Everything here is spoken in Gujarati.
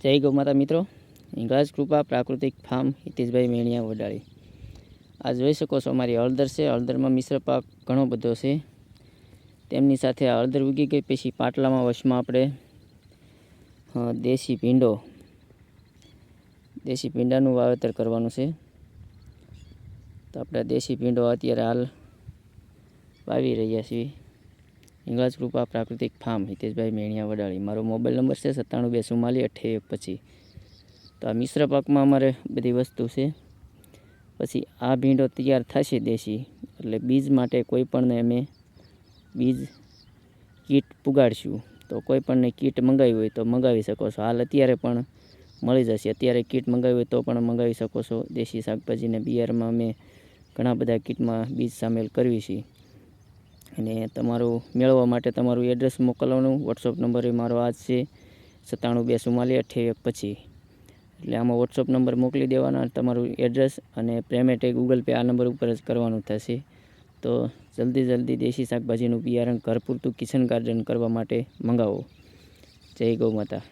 જય ગૌ માતા મિત્રો. હિંગળાજ કૃપા પ્રાકૃતિક ફાર્મ હિતેશભાઈ મેણિયા વડાળી. આ જોઈ શકો છો અમારી હળદર છે. હળદરમાં મિશ્ર પાક ઘણો બધો છે. તેમની સાથે આ હળદર ઉગી ગઈ. પછી પાટલામાં વશમાં આપણે દેશી ભીંડો, દેશી ભીંડાનું વાવેતર કરવાનું છે. તો આપણે દેશી ભીંડો અત્યારે હાલ વાવી રહ્યા છીએ. હિંગળાજ કૃપા પ્રાકૃતિક ફાર્મ, હિતેશભાઈ મેણિયા વડાળી. મારો મોબાઈલ નંબર છે સત્તાણું બે ચુમ્માલીસ એક પછી તો આ મિશ્ર પાકમાં અમારે બધી વસ્તુ છે. પછી આ ભીંડો તૈયાર થશે દેશી, એટલે બીજ માટે કોઈ પણને અમે બીજ કીટ પુગાડશું. તો કોઈ પણને કીટ મંગાવી હોય તો મંગાવી શકો છો. હાલ અત્યારે પણ મળી જશે. અત્યારે કીટ મંગાવી હોય તો પણ મંગાવી શકો છો. દેશી શાકભાજીને બિયારમાં અમે ઘણા બધા કીટમાં બીજ સામેલ કરવી છીએ. અને તમારું મેળવવા માટે તમારું એડ્રેસ મોકલવાનું. વોટ્સઅપ નંબર એ મારો આ છે. સત્તાણું બે ચુમ્માલીસ અઠ્યાવીસ પછી એટલે આમાં વોટ્સઅપ નંબર મોકલી દેવાના તમારું એડ્રેસ અને પેમેન્ટ એ ગૂગલ પે આ નંબર ઉપર જ કરવાનું થશે. તો જલ્દી જલ્દી દેશી શાકભાજીનું બિયારણ ઘર પૂરતું કિચન ગાર્ડન કરવા માટે મંગાવો. જય ગૌ માતા.